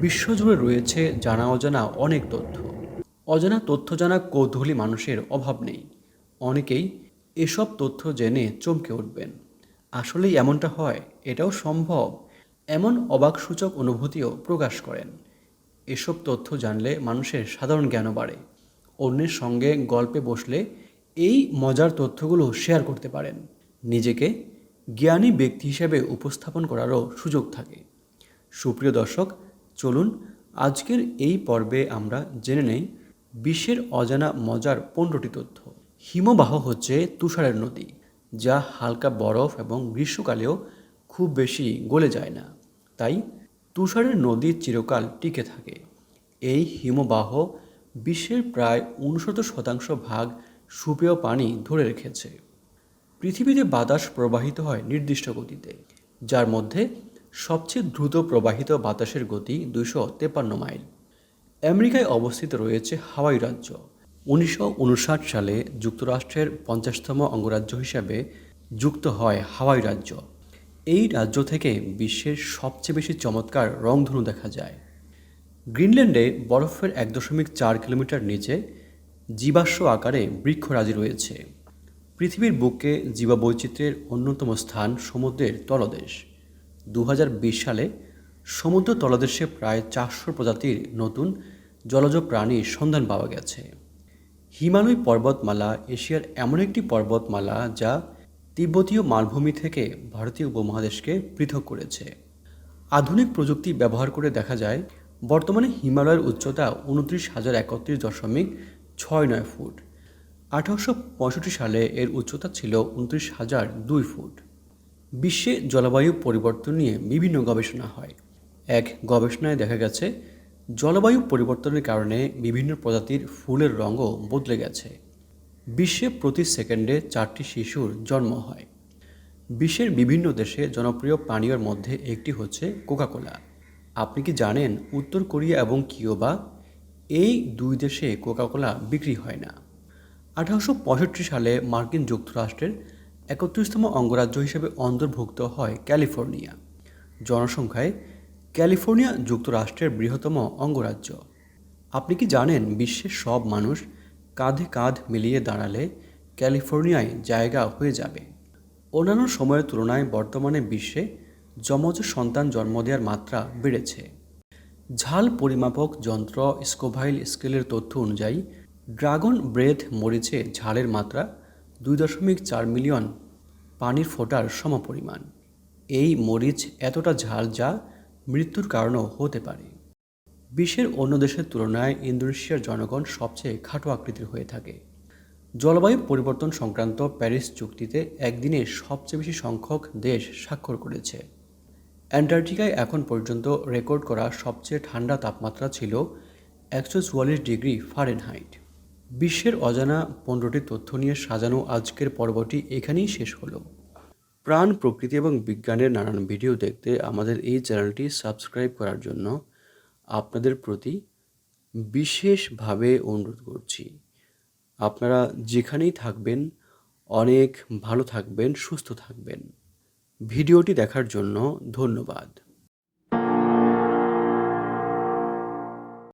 বিশ্বজুড়ে রয়েছে জানা অজানা অনেক তথ্য। অজানা তথ্য জানা কৌতূহলী মানুষের অভাব নেই। অনেকেই এসব তথ্য জেনে চমকে উঠবেন। আসলেই এমনটা হয়? এটাও সম্ভব? এমন অবাকসূচক অনুভূতিও প্রকাশ করেন। এসব তথ্য জানলে মানুষের সাধারণ জ্ঞানও বাড়ে। অন্যের সঙ্গে গল্পে বসলে এই মজার তথ্যগুলো শেয়ার করতে পারেন। নিজেকে জ্ঞানী ব্যক্তি হিসেবে উপস্থাপন করারও সুযোগ থাকে। সুপ্রিয় দর্শক চলুন আজকের এই পর্বে আমরা জেনে নেই বিশ্বের অজানা মজার পনেরোটি তথ্য। হিমবাহ হচ্ছে তুষারের নদী, যা হালকা বরফ এবং গ্রীষ্মকালেও খুব বেশি গলে যায় না। তাই তুষারের নদী চিরকাল টিকে থাকে। এই হিমবাহ বিশ্বের প্রায় উনসত্তর শতাংশ ভাগ সুপেয় পানি ধরে রেখেছে। পৃথিবীতে বাতাস প্রবাহিত হয় নির্দিষ্ট গতিতে, যার মধ্যে সবচেয়ে দ্রুত প্রবাহিত বাতাসের গতি দুশো তেপান্ন মাইল। আমেরিকায় অবস্থিত রয়েছে হাওয়াই রাজ্য। উনিশশো উনষাট সালে যুক্তরাষ্ট্রের পঞ্চাশতম অঙ্গরাজ্য হিসাবে যুক্ত হয় হাওয়াই রাজ্য। এই রাজ্য থেকে বিশ্বের সবচেয়ে বেশি চমৎকার রংধনু দেখা যায়। গ্রিনল্যান্ডে বরফের এক দশমিক চার কিলোমিটার নিচে জীবাশ্ম আকারে বৃক্ষরাজি রয়েছে। পৃথিবীর বুকে জীববৈচিত্র্যের অন্যতম স্থান সমুদ্রের তলদেশ। দু হাজার বিশ সালে সমুদ্র তলদেশে প্রায় চারশো প্রজাতির নতুন জলজ প্রাণীর সন্ধান পাওয়া গেছে। হিমালয় পর্বতমালা এশিয়ার এমন একটি পর্বতমালা যা তিব্বতীয় মালভূমি থেকে ভারতীয় উপমহাদেশকে পৃথক করেছে। আধুনিক প্রযুক্তি ব্যবহার করে দেখা যায়, বর্তমানে হিমালয়ের উচ্চতা উনত্রিশ হাজার একত্রিশ দশমিক ছয় নয় ফুট। আঠারোশো পঁয়ষট্টি সালে এর উচ্চতা ছিল উনত্রিশ হাজার দুই ফুট। বিশ্বে জলবায়ু পরিবর্তন নিয়ে বিভিন্ন গবেষণা হয়। এক গবেষণায় দেখা গেছে, জলবায়ু পরিবর্তনের কারণে বিভিন্ন প্রজাতির ফুলের রঙও বদলে গেছে। বিশ্বে প্রতি সেকেন্ডে চারটি শিশুর জন্ম হয়। বিশ্বের বিভিন্ন দেশে জনপ্রিয় পানীয়র মধ্যে একটি হচ্ছে কোকাকোলা। আপনি কি জানেন উত্তর কোরিয়া এবং কিউবা এই দুই দেশে কোকাকোলা বিক্রি হয় না। আঠারোশো পঁয়ষট্টি সালে মার্কিন যুক্তরাষ্ট্রের একত্রিশতম অঙ্গরাজ্য হিসেবে অন্তর্ভুক্ত হয় ক্যালিফোর্নিয়া। জনসংখ্যায় ক্যালিফোর্নিয়া যুক্তরাষ্ট্রের বৃহত্তম অঙ্গরাজ্য। আপনি কি জানেন বিশ্বের সব মানুষ কাঁধে কাঁধ মিলিয়ে দাঁড়ালে ক্যালিফোর্নিয়ায় জায়গা হয়ে যাবে? অন্যান্য সময়ের তুলনায় বর্তমানে বিশ্বে যমজ সন্তান জন্ম দেওয়ার মাত্রা বেড়েছে। ঝাল পরিমাপক যন্ত্র স্কোভাইল স্কেলের তথ্য অনুযায়ী ড্রাগন ব্রেথ মরিচে ঝালের মাত্রা দুই দশমিক চার মিলিয়ন পানির ফোটার সমপরিমাণ। এই মরিচ এতটা ঝাল যা মৃত্যুর কারণও হতে পারে। বিশ্বের অন্য দেশের তুলনায় ইন্দোনেশিয়ার জনগণ সবচেয়ে খাটো আকৃতির হয়ে থাকে। জলবায়ু পরিবর্তন সংক্রান্ত প্যারিস চুক্তিতে একদিনে সবচেয়ে বেশি সংখ্যক দেশ স্বাক্ষর করেছে। অ্যান্টার্কটিকায় এখন পর্যন্ত রেকর্ড করা সবচেয়ে ঠান্ডা তাপমাত্রা ছিল একশো চুয়াল্লিশ ডিগ্রি ফারেনহাইট। বিশ্বের অজানা পনেরোটি তথ্য নিয়ে সাজানো আজকের পর্বটি এখানেই শেষ হলো। প্রাণ, প্রকৃতি এবং বিজ্ঞানের নানান ভিডিও দেখতে আমাদের এই চ্যানেলটি সাবস্ক্রাইব করার জন্য আপনাদের প্রতি বিশেষভাবে অনুরোধ করছি। আপনারা যেখানেই থাকবেন, অনেক ভালো থাকবেন, সুস্থ থাকবেন। ভিডিওটি দেখার জন্য ধন্যবাদ।